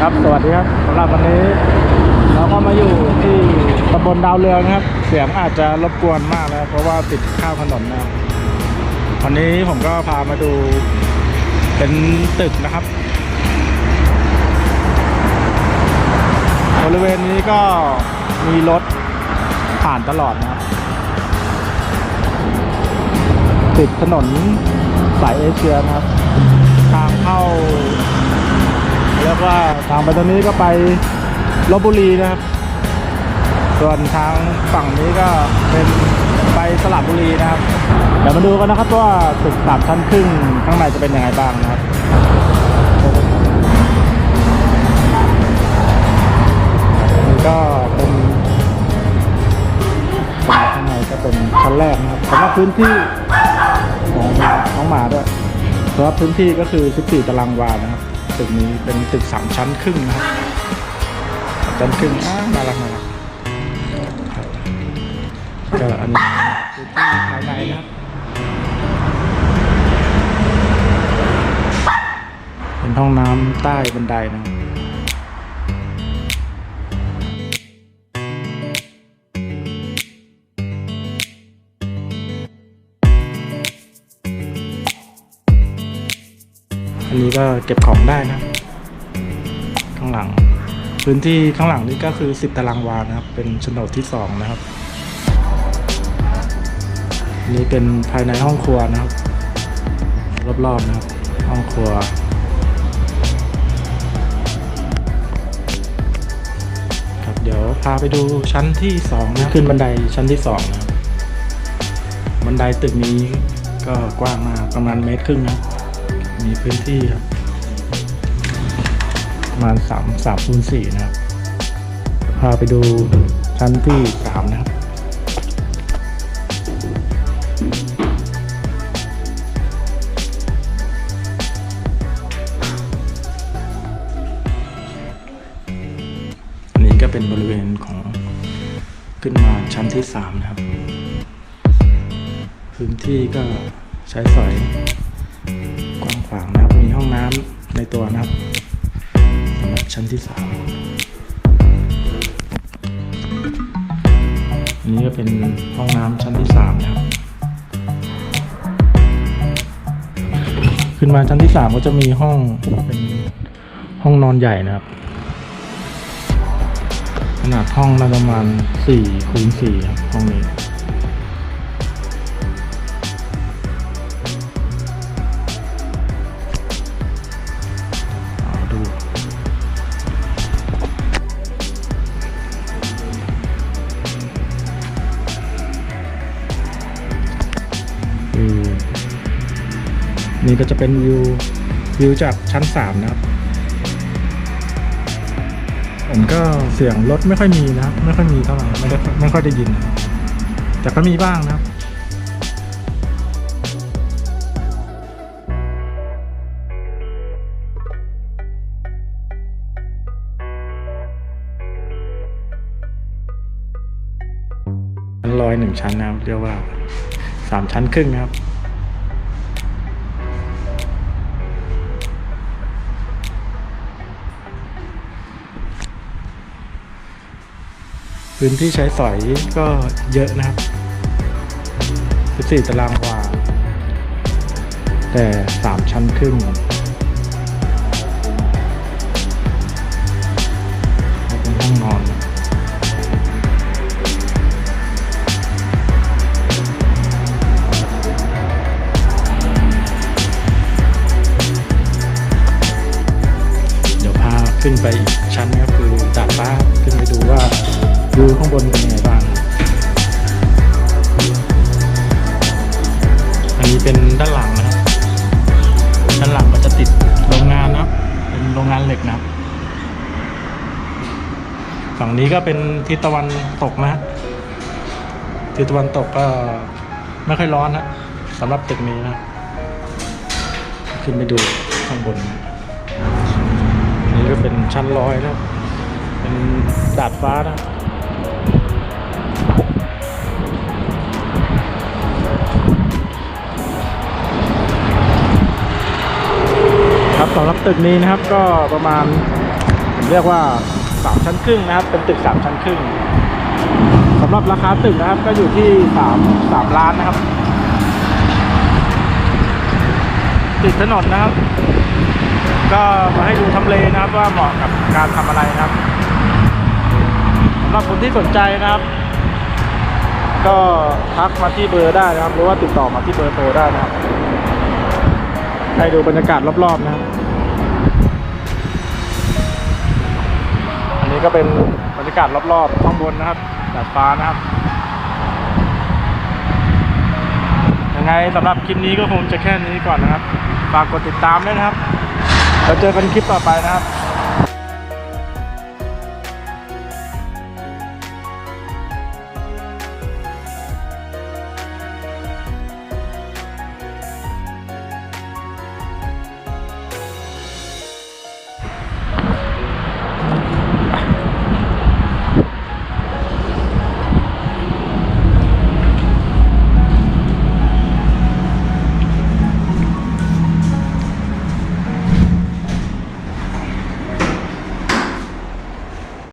ครับสวัสดีครับสำหรับวันนี้เราก็มาอยู่ที่ตำบลดาวเรืองครับ เสียงอาจจะรบกวนมากนะครับเพราะว่าติดข้าวถนนนะครับวันนี้ผมก็พามาดูเป็นตึกนะครับบริเวณนี้ก็มีรถผ่านตลอดนะครับติดถนนสายเอเชียนะครับ ทางเข้า ทางไปตรงนี้ก็ไปลบบุรีนะครับ ส่วนทางฝั่งนี้ก็เป็นไปสระบบุรีนะครับ เดี๋ยวมาดูกันนะครับว่าตึกสามชั้นครึ่งข้างในจะเป็นยังไงบ้างนะครับก็เป็นข้างในก็เป็นชั้นแรกนะครับสำหรับพื้นที่ของน้องหมาด้วยสำหรับพื้นที่ก็คือ 14 ตารางวานะครับ ตึกนี้เป็นตึกสามชั้นครึ่งนะครับสามชั้นครึ่งอ่าน่ารักน่ารักก็อันนี้คือที่ภายในนะครับเป็นห้องน้ำใต้บันไดนะครับ นนี้ก็เก็บของได้นะครับข้างหลัง พื้นที่ข้างหลังนี่ก็คือ 10 ตารางวานะครับ เป็นโฉนดที่ 2 นะครับอันนี้เป็นภายในห้องครัวนะครับ รอบๆนะครับ ห้องครัวครับเดี๋ยวพาไปดูชั้นที่2นะขึ้นบันไดชั้นที่2นะครับบันไดตึกนี้ก็กว้างมากประมาณเมตรครึ่งนะครับ มีพื้นที่ครับประมาณสามสามคูณสี่นะครับ พาไปดูชั้นที่สามนะครับ อันนี้ก็เป็นบริเวณของขึ้นมาชั้นที่สามนะครับ พื้นที่ก็ใช้สอย กว้างนะครับ มีห้องน้ำในตัวนะครับสำหรับชั้นที่สามอันนี้ก็เป็นห้องน้ำชั้นที่สามนะครับ ขึ้นมาชั้นที่สามก็จะมีห้องเป็นห้องนอนใหญ่นะครับ ขนาดห้องน่าจะประมาณสี่คูณสี่ครับห้องนี้ นี่ก็จะเป็นวิววิวจากชั้นสามนะครับผมก็เสียงรถไม่ค่อยมีนะครับ ไม่ค่อยมีเท่าไหร่ไม่ได้ไม่ค่อยได้ยิน แต่ก็มีบ้างนะครับชั้นลอยหนึ่งชั้นนะครับเรียกว่าสามชั้นครึ่งนะครับ พื้นที่ใช้สอยก็เยอะนะครับ 14 ตารางวา แต่ 3 ชั้นครึ่งเป็นห้องนอนเดี๋ยวพาขึ้นไปอีกชั้น วิวข้างบนเป็นยังไงบ้าง อันนี้เป็นด้านหลังนะครับ ด้านหลังก็จะติดโรงงานนะเป็นโรงงานเหล็กนะ ฝั่งนี้ก็เป็นทิศตะวันตกนะทิศตะวันตกก็ไม่ค่อยร้อนนะสำหรับตึกนี้นะ ขึ้นไปดูข้างบนนะนี่ก็เป็นชั้นลอยนะเป็นดาดฟ้านะ สำหรับตึกนี้นะครับก็ประมาณผมเรียกว่าสามชั้นครึ่งนะครับ เป็นตึกสามชั้นครึ่งสำหรับราคาตึกนะครับก็อยู่ที่สามสามล้านนะครับ ติดถนนนะครับ ก็มาให้ดูทำเลนะครับว่าเหมาะกับการทำอะไรนะครับสำหรับคนที่สนใจนะครับ ก็ทักมาที่เบอร์ได้นะครับ หรือว่าติดต่อมาที่เบอร์โทรได้นะครับให้ดูบรรยากาศรอบๆนะครับ นี้ก็เป็นบรรยากาศรอบๆข้างบนนะครับดาดฟ้านะครับยังไงสำหรับคลิปนี้ก็คงจะแค่นี้ก่อนนะครับฝากกดติดตามด้วยนะครับเราเจอกันคลิปต่อไปนะครับ